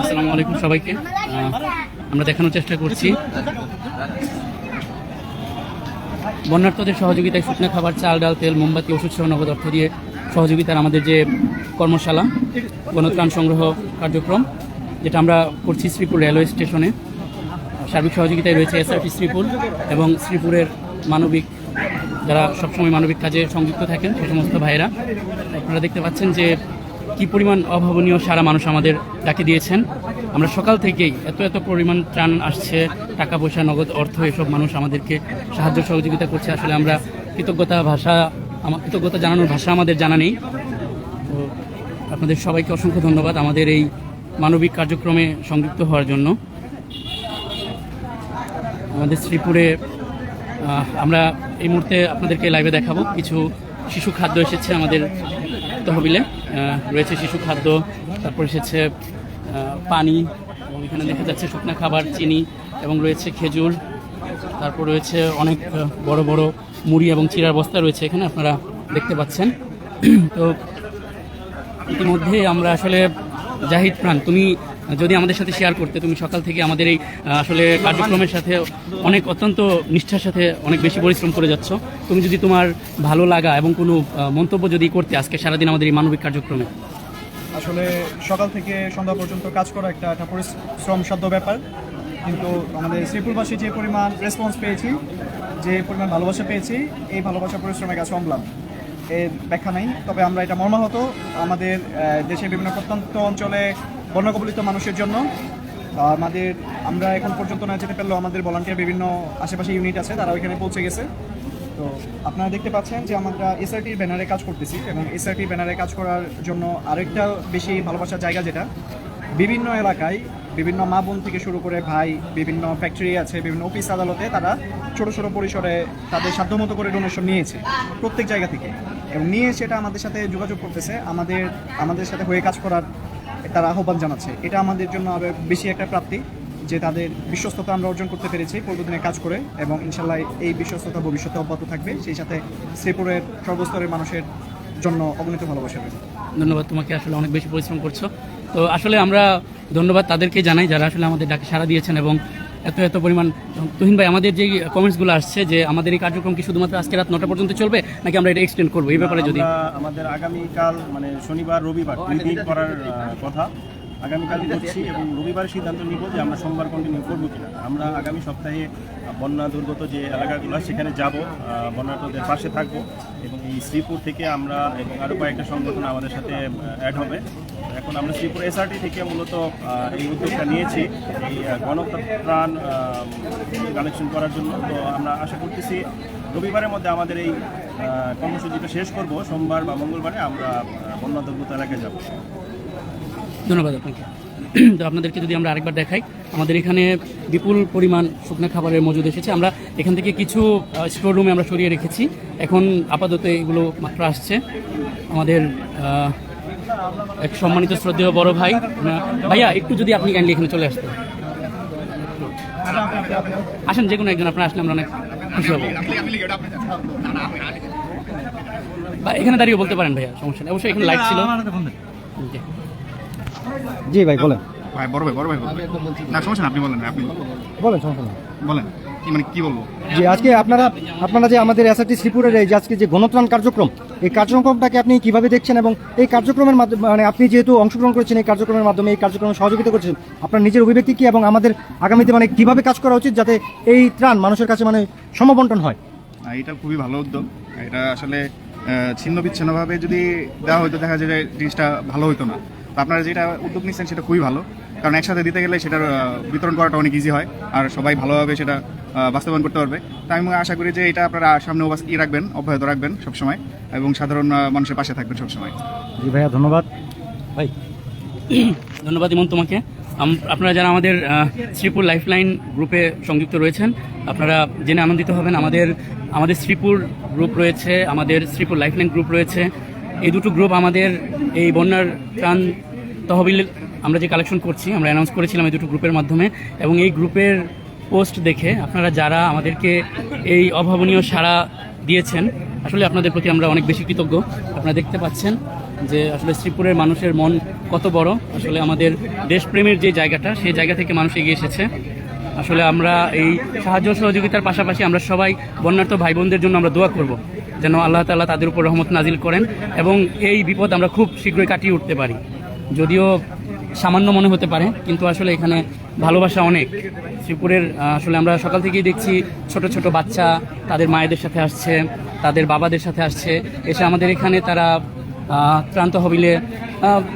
আসসালামু আলাইকুম সবাইকে। আমরা দেখানোর চেষ্টা করছি। বন্যার্থদের সহযোগিতায় শুকনো খাবার, চাল, ডাল, তেল, মোমবাতি, ওষুধ সহ নগদ অর্থ দিয়ে সহযোগিতার আমাদের যে কর্মশালা, গণত্রাণ সংগ্রহ কার্যক্রম, যেটা আমরা করছি শ্রীপুর রেলওয়ে স্টেশনে। সার্বিক সহযোগিতায় রয়েছে এসআরপি শ্রীপুর এবং শ্রীপুরের মানবিক, যারা সবসময় মানবিক কাজে সংযুক্ত থাকেন, সে সমস্ত ভাইয়েরা। আপনারা দেখতে পাচ্ছেন যে কি পরিমাণ অভাবনীয় সারা মানুষ আমাদের ডাকে দিয়েছেন? আমরা সকাল থেকেই এত এত পরিমাণ ত্রাণ আসছে, টাকা পয়সা, নগদ অর্থ, এসব মানুষ আমাদেরকে সাহায্য সহযোগিতা করছে। আসলে আমরা কৃতজ্ঞতা ভাষা, আমার কৃতজ্ঞতা জানানোর ভাষা আমাদের জানা নেই। তো আপনাদের সবাইকে অসংখ্য ধন্যবাদ আমাদের এই মানবিক কার্যক্রমে সংযুক্ত হওয়ার জন্য। আমাদের শ্রীপুরে আমরা এই মুহূর্তে আপনাদেরকে লাইভে দেখাবো। কিছু শিশু খাদ্য এসেছে আমাদের তহবিলে রয়েছে শিশু খাদ্য, তারপর এসেছে পানি, এবং এখানে দেখা যাচ্ছে শুকনো খাবার, চিনি, এবং রয়েছে খেজুর, তারপর রয়েছে অনেক বড় বড় মুড়ি এবং চিরার বস্তা রয়েছে এখানে আপনারা দেখতে পাচ্ছেন। তো ইতিমধ্যে আমরা আসলে জাহিদ প্রাণ, তুমি যদি আমাদের সাথে শেয়ার করতে, তুমি সকাল থেকে আমাদের এই আসলে কার্যক্রমের সাথে অনেক অত্যন্ত নিষ্ঠার সাথে অনেক বেশি পরিশ্রম করে যাচ্ছ, তুমি যদি তোমার ভালো লাগা এবং কোনো মন্তব্য যদি করতে আজকে সারাদিন আমাদের এই মানবিক কার্যক্রমে। আসলে সকাল থেকে সন্ধ্যা পর্যন্ত কাজ করা একটা একটা পরিশ্রম সাধ্য ব্যাপার। কিন্তু আমাদের শ্রীপুরবাসী যে পরিমাণ রেসপন্স পেয়েছি, যে পরিমাণ ভালোবাসা পেয়েছি, এই ভালোবাসা পরিশ্রমের কাছে অম্লান। এর ব্যাখ্যা নেই, তবে আমরা এটা মর্মাহত। আমাদের দেশের বিভিন্ন প্রত্যন্ত অঞ্চলে বন্যাকবলিত মানুষের জন্য। আমাদের আমরা এখন পর্যন্ত না যেতে পারলেও আমাদের ভলান্টিয়ার বিভিন্ন আশেপাশে ইউনিট আছে, তারা ওইখানে পৌঁছে গেছে। তো আপনারা দেখতে পাচ্ছেন যে আমরা এসআরটির ব্যানারে কাজ করতেছি এবং এসআরটির ব্যানারে কাজ করার জন্য আরেকটা বেশি ভালোবাসার জায়গা যেটা, বিভিন্ন এলাকায় বিভিন্ন মা বোন থেকে শুরু করে ভাই, বিভিন্ন ফ্যাক্টরি আছে, বিভিন্ন অফিস আদালতে তারা ছোট ছোট পরিসরে তাদের সাধ্যমতো করে ডোনেশন নিয়েছে, প্রত্যেক জায়গা থেকে। এবং নিয়ে সেটা আমাদের সাথে যোগাযোগ করতেছে, আমাদের আমাদের সাথে হয়ে কাজ করার তারা আহ্বান জানাচ্ছে। এটা আমাদের জন্য আবার বেশি একটা প্রাপ্তি যে তাদের বিশ্বস্ততা আমরা অর্জন করতে পেরেছি পূর্বদিনে কাজ করে এবং ইনশাল্লাহ এই বিশ্বস্ততা ভবিষ্যতে অব্যাহত থাকবে, সেই সাথে শ্রীপুরের সর্বস্তরের মানুষের জন্য অগণিত ভালোবাসা রয়েছে ধন্যবাদ, তোমাকে আসলে অনেক বেশি পরিশ্রম করছ। তো আসলে আমরা ধন্যবাদ তাদেরকে জানাই যারা আসলে আমাদের ডাকে সাড়া দিয়েছেন এবং এত এত পরিমাণ তুহিন ভাই আমাদের যে কমেন্টসগুলো আসছে যে আমাদের এই কার্যক্রম কি শুধুমাত্র আজকে রাত নটা পর্যন্ত চলবে নাকি আমরা এটা এক্সটেন্ড করব? এই ব্যাপারে যদি। আমাদের আগামীকাল মানে শনিবার রবিবার দুই দিন করার কথা। আগামীকাল করছি এবং রবিবার সিদ্ধান্ত নিব যে আমরা সোমবার কন্টিনিউ করব কিনা। আমরা আগামী সপ্তাহে বন্যা দুর্গত যে এলাকাগুলো সেখানে যাব বন্যার্থদের পাশে থাকব এবং এই শ্রীপুর থেকে আমরা এবং আরও কয়েকটা সংগঠন আমাদের সাথে অ্যাড হবে। এখন আমরা শ্রীপুর এসআরটি থেকে মূলত এই উদ্যোগটা নিয়েছি এই আহ, গণত্রাণ কালেকশন করার জন্য। তো আমরা আশা করতেছি রবিবারের মধ্যে আমাদের এই কর্মসূচিটা শেষ করব। সোমবার বা মঙ্গলবারে আমরা বন্যা দুর্গত এলাকায় যাব। ধন্যবাদ আপনাকে। তো আপনাদেরকে যদি আমরা আরেকবার দেখাই আমাদের এখানে বিপুল পরিমাণ শুকনো খাবারের মজুদ এসেছে। আমরা এখান থেকে কিছু স্টোর রুমে আমরা সরিয়ে রেখেছি। এখন আপাতত এগুলো মাত্র আসছে। আমাদের এক সম্মানিত শ্রদ্ধেয় বড় ভাই ভাইয়া একটু যদি আপনি কাইন্ডলি এখানে চলে আসতেন আসেন যে কোনো একজন আপনারা আসলে আমরা অনেক খুশি হব। এখানে দাঁড়িয়ে বলতে পারেন ভাইয়া সমস্যা নেই। অবশ্যই এখানে লাইট ছিল। জি। ভাই বলেন। ভাই বড় ভাই বড় ভাই না সমস্যা না আপনি বলেন আপনি বলেন। সমস্যা নেই। বলেন মানে কি বলব? জি আজকে আপনারা আপনারা যে আমাদের এসআরটি শ্রীপুরের এই যে আজকে যে গণত্রাণ কার্যক্রম এই কার্যক্রমটাকে আপনি কীভাবে দেখছেন এবং এই কার্যক্রমের মাধ্যমে মানে আপনি যেহেতু অংশগ্রহণ করেছেন এই কার্যক্রমের মাধ্যমে এই কার্যক্রমে সহযোগিতা করছেন আপনার নিজের অভিব্যক্তি কি এবং আমাদের আগামীতে মানে কীভাবে কাজ করা উচিত যাতে এই ত্রাণ মানুষের কাছে মানে সমবন্টন হয়? এটা খুবই ভালো উদ্যোগ। এটা আসলে ছিন্ন বিচ্ছিন্নভাবে যদি দেওয়া হতো দেখা যায় যে জিনিসটা ভালো হতো না। তো আপনারা যেটা উদ্যোগ নিচ্ছেন সেটা খুবই ভালো। কারণ একসাথে দিতে গেলে সেটার বিতরণ করাটা অনেক ইজি হয় আর সবাই ভালোভাবে সেটা বাস্তবায়ন করতে পারবে। তাই আমি আশা করি যে এটা আপনারা সামনে ই রাখবেন অব্যাহত রাখবেন সবসময় এবং সাধারণ মানুষের পাশে থাকবেন সবসময়। জি ভাইয়া ধন্যবাদ। ভাই। ধন্যবাদ ইমন তোমাকে। আপনারা যারা আমাদের শ্রীপুর লাইফলাইন গ্রুপে সংযুক্ত রয়েছেন আপনারা জেনে আনন্দিত হবেন আমাদের আমাদের শ্রীপুর গ্রুপ রয়েছে আমাদের শ্রীপুর লাইফলাইন গ্রুপ রয়েছে। এই দুটো গ্রুপ আমাদের এই বন্যার ত্রাণ তহবিল আমরা যে কালেকশন করছি, আমরা অ্যানাউন্স করেছিলাম এই দুটো গ্রুপের মাধ্যমে, এবং এই গ্রুপের পোস্ট দেখে আপনারা যারা আমাদেরকে এই অভাবনীয় সাড়া দিয়েছেন, আসলে আপনাদের প্রতি আমরা অনেক বেশি কৃতজ্ঞ। আপনারা দেখতে পাচ্ছেন যে আসলে শ্রীপুরের মানুষের মন কত বড়। আসলে আমাদের দেশপ্রেমের যে জায়গাটা, সেই জায়গা থেকে মানুষ এগিয়ে এসেছে। আসলে আমরা এই সাহায্য সহযোগিতার পাশাপাশি আমরা সবাই বন্যার্থ ভাই বোনদের জন্য আমরা দোয়া করব, যেন আল্লাহ তাআলা তাদের উপর রহমত নাজিল করেন এবং এই বিপদ আমরা খুব শীঘ্রই কাটিয়ে উঠতে পারি। যদিও সামান্য মনে হতে পারে কিন্তু আসলে এখানে ভালোবাসা অনেক। শ্রীপুরের আসলে আমরা সকাল থেকেই দেখছি ছোট ছোট বাচ্চা তাদের মায়েদের সাথে আসছে তাদের বাবাদের সাথে আসছে। এসে আমাদের এখানে তারা আহ, হবিলে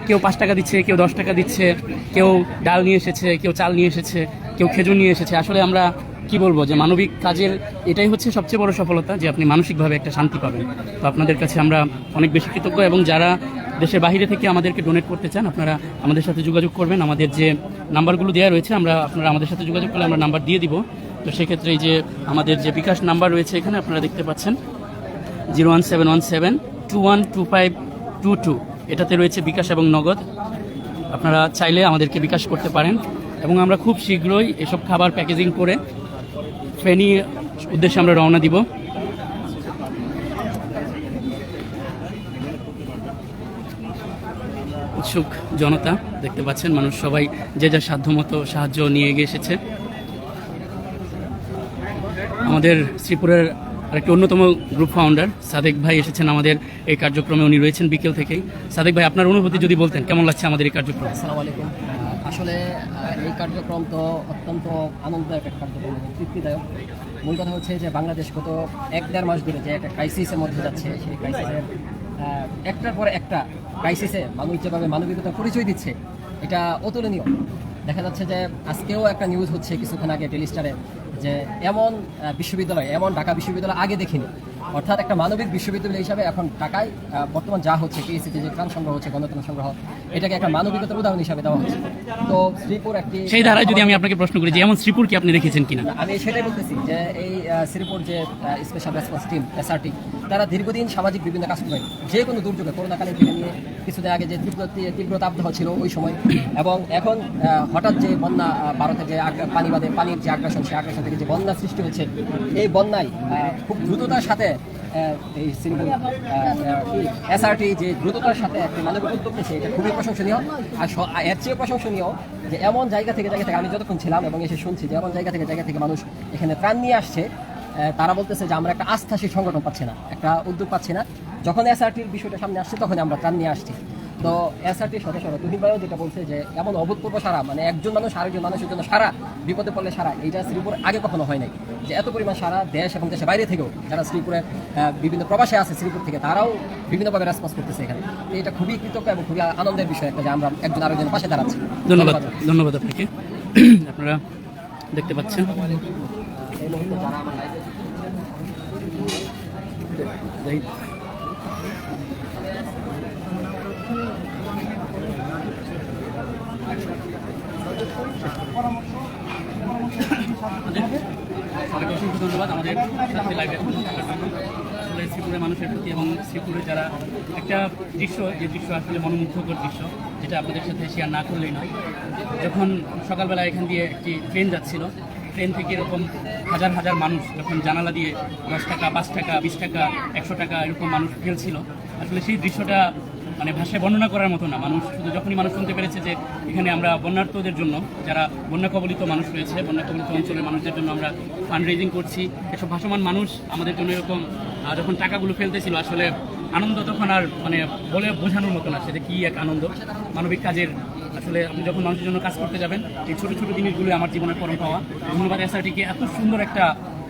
কেউ পাঁচ টাকা দিচ্ছে কেউ দশ টাকা দিচ্ছে কেউ ডাল নিয়ে এসেছে কেউ চাল নিয়ে এসেছে কেউ খেজুর নিয়ে এসেছে। আসলে আমরা কি বলব যে মানবিক কাজের এটাই হচ্ছে সবচেয়ে বড় সফলতা যে আপনি মানসিকভাবে একটা শান্তি পাবেন। তো আপনাদের কাছে আমরা অনেক বেশি কৃতজ্ঞ এবং যারা দেশের বাইরে থেকে আমাদেরকে ডোনেট করতে চান, আপনারা আমাদের সাথে যোগাযোগ করবেন। আমাদের যে নাম্বারগুলো দেওয়া রয়েছে, আমরা আপনারা আমাদের সাথে যোগাযোগ করলে আমরা নাম্বার দিয়ে দিব। তো সেক্ষেত্রে এই যে আমাদের যে বিকাশ নাম্বার রয়েছে এখানে আপনারা দেখতে পাচ্ছেন, zero one seven one seven two one two five two two. এটাতে রয়েছে বিকাশ এবং নগদ। আপনারা চাইলে আমাদেরকে বিকাশ করতে পারেন। এবং আমরা খুব শীঘ্রই এসব খাবার প্যাকেজিং করে ফেনী উদ্দেশ্যে আমরা রওনা দিব। উৎসুক জনতা, দেখতে পাচ্ছেন মানুষ সবাই যে যার সাধ্যমতো সাহায্য নিয়ে এগিয়ে এসেছে। আমাদের শ্রীপুরের আরেকটি অন্যতম গ্রুপ ফাউন্ডার সাদেক ভাই এসেছেন আমাদের এই কার্যক্রমে। উনি রয়েছেন বিকেল থেকেই। সাদেক ভাই, আপনার অনুভূতি যদি বলতেন, কেমন লাগছে আমাদের এই কার্যক্রম? আসসালামু আলাইকুম। আসলে এই কার্যক্রম তো অত্যন্ত আনন্দদায়ক একটা কার্যক্রম তৃপ্তিদায়ক। মূল কথা হচ্ছে যে বাংলাদেশ গত এক দেড় মাস ধরে যে একটা ক্রাইসিসের মধ্যে যাচ্ছে, সেই ক্রাইসিসের একটার পর একটা ক্রাইসিসে মানুষ যেভাবে মানবিকতার পরিচয় দিচ্ছে, এটা অতুলনীয়। দেখা যাচ্ছে যে আজকেও একটা নিউজ হচ্ছে কিছুক্ষণ আগে টেলিস্টারে যে এমন বিশ্ববিদ্যালয়, এমন ঢাকা বিশ্ববিদ্যালয় আগে দেখিনি। অর্থাৎ একটা মানবিক বিশ্ববিদ্যালয় হিসাবে এখন ঢাকায় বর্তমান যা হচ্ছে পিএসসিতে যে ত্রাণ সংগ্রহ হচ্ছে গণতন্ত্র সংগ্রহ এটাকে একটা মানবিকতার উদাহরণ হিসাবে দেওয়া হচ্ছে। তো শ্রীপুর একটি সেই ধারায় যদি আমি আপনাকে প্রশ্ন করি যে এমন শ্রীপুর কি আপনি দেখেছেন কিনা? আমি সেটাই বলতেছি যে এই শ্রীপুর যে স্পেশাল রেসপন্স টিম এসআরটি তারা দীর্ঘদিন সামাজিক বিভিন্ন কাজ করে। যে কোনো দুর্যোগে করোনাকালীন থেকে নিয়ে কিছুদিন আগে যে তীব্র তীব্র তাপদাহ ছিল ওই সময় এবং এখন হঠাৎ যে বন্যা ভারতে যে পানি বাদে পানির যে আগ্রাসন সেই আগ্রাসন থেকে যে বন্যা সৃষ্টি হচ্ছে এই বন্যায় আহ, খুব দ্রুততার সাথে এই সিঙ্গল এসআরটি যে দ্রুততার সাথে একটি মানবিক উদ্যোগ নিয়েছে, এটা খুবই প্রশংসনীয়। আর এর চেয়ে প্রশংসনীয় যে এমন জায়গা থেকে জায়গা থেকে আমি যতক্ষণ ছিলাম এবং এসে শুনছি যে এমন জায়গা থেকে জায়গা থেকে মানুষ এখানে প্রাণ নিয়ে আসছে তারা বলতেছে যে আমরা একটা আস্থাশীল সংগঠন পাচ্ছি না, একটা উদ্যোগ পাচ্ছি না। যখন এসআরটির বিষয়টা সামনে আসছে তখন আমরা প্রাণ নিয়ে আসছি। তো এসআরটির সদস্যরা তুহিন ভাইও যেটা বলছে যে এমন অভূতপূর্ব সারা মানে একজন মানুষ আরেকজন মানুষের জন্য সারা বিপদে পড়লে সারা এইটা শ্রীপুর আগে কখনো হয় নাই। যে এত পরিমাণ সারা দেশ এবং দেশের বাইরে থেকেও যারা শ্রীপুরে বিভিন্ন প্রবাসে আছে শ্রীপুর থেকে তারাও বিভিন্নভাবে রেসপন্স করতেছে এখানে। এটা খুবই কৃতজ্ঞ এবং খুবই আনন্দের বিষয় একটা যে আমরা একজন আরেকজনের পাশে দাঁড়াচ্ছি। ধন্যবাদ ধন্যবাদ। আপনাকে। আপনারা দেখতে পাচ্ছেন। এই মুহূর্তে যারা আমার অসংখ্য ধন্যবাদ আমাদের সাথে আসলে শ্রীপুরের মানুষের প্রতি এবং শ্রীপুরে যারা একটা দৃশ্য, যে দৃশ্য আসলে মনোমুগ্ধকর দৃশ্য, যেটা আপনাদের সাথে শেয়ার না করলেই নয়। যখন সকালবেলা এখান দিয়ে একটি ট্রেন যাচ্ছিল ট্রেন থেকে এরকম হাজার হাজার মানুষ যখন জানালা দিয়ে দশ টাকা, পাঁচ টাকা, বিশ টাকা, একশো টাকা এরকম মানুষ ফেলছিল আসলে সেই দৃশ্যটা মানে ভাষায় বর্ণনা করার মতো না। মানুষ শুধু যখনই মানুষ শুনতে পেরেছে যে এখানে আমরা বন্যার্থদের জন্য, যারা বন্যা কবলিত মানুষ রয়েছে বন্যা কবলিত অঞ্চলের মানুষদের জন্য আমরা ফান্ড রেজিং করছি। এসব ভাসমান মানুষ আমাদের জন্য এরকম যখন টাকাগুলো ফেলতেছিল, আসলে আনন্দ তখন আর মানে বলে বোঝানোর মতো না, সেটা কি এক আনন্দ? মানবিক কাজের, আসলে আপনি যখন মানুষের জন্য কাজ করতে যাবেন, এই ছোটো ছোটো জিনিসগুলো আমার জীবনের পরম পাওয়া। ধন্যবাদ এসআরটিকে এত সুন্দর একটা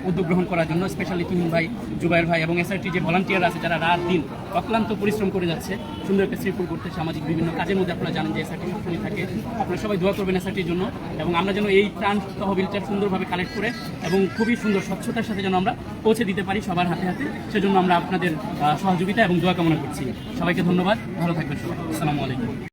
উদ্যোগ গ্রহণ করার জন্য স্পেশালি তুমিন ভাই, জুবাইর ভাই এবং এসআরটি যে ভলান্টিয়ার আছে যারা রাত দিন অক্লান্ত পরিশ্রম করে যাচ্ছে, সুন্দর একটা শ্রীপুর করতে সামাজিক বিভিন্ন কাজের মধ্যে আপনারা জানেন যে এসআরটি সবসময় থাকে। আপনারা সবাই দোয়া করবেন এসআরটির জন্য এবং আমরা যেন এই ত্রাণ তহবিলটা সুন্দরভাবে কালেক্ট করে এবং খুবই সুন্দর স্বচ্ছতার সাথে যেন আমরা পৌঁছে দিতে পারি সবার হাতে হাতে, সেজন্য আমরা আপনাদের সহযোগিতা এবং দোয়া কামনা করছি। সবাইকে ধন্যবাদ, ভালো থাকবেন সবাই। আসসালামু আলাইকুম।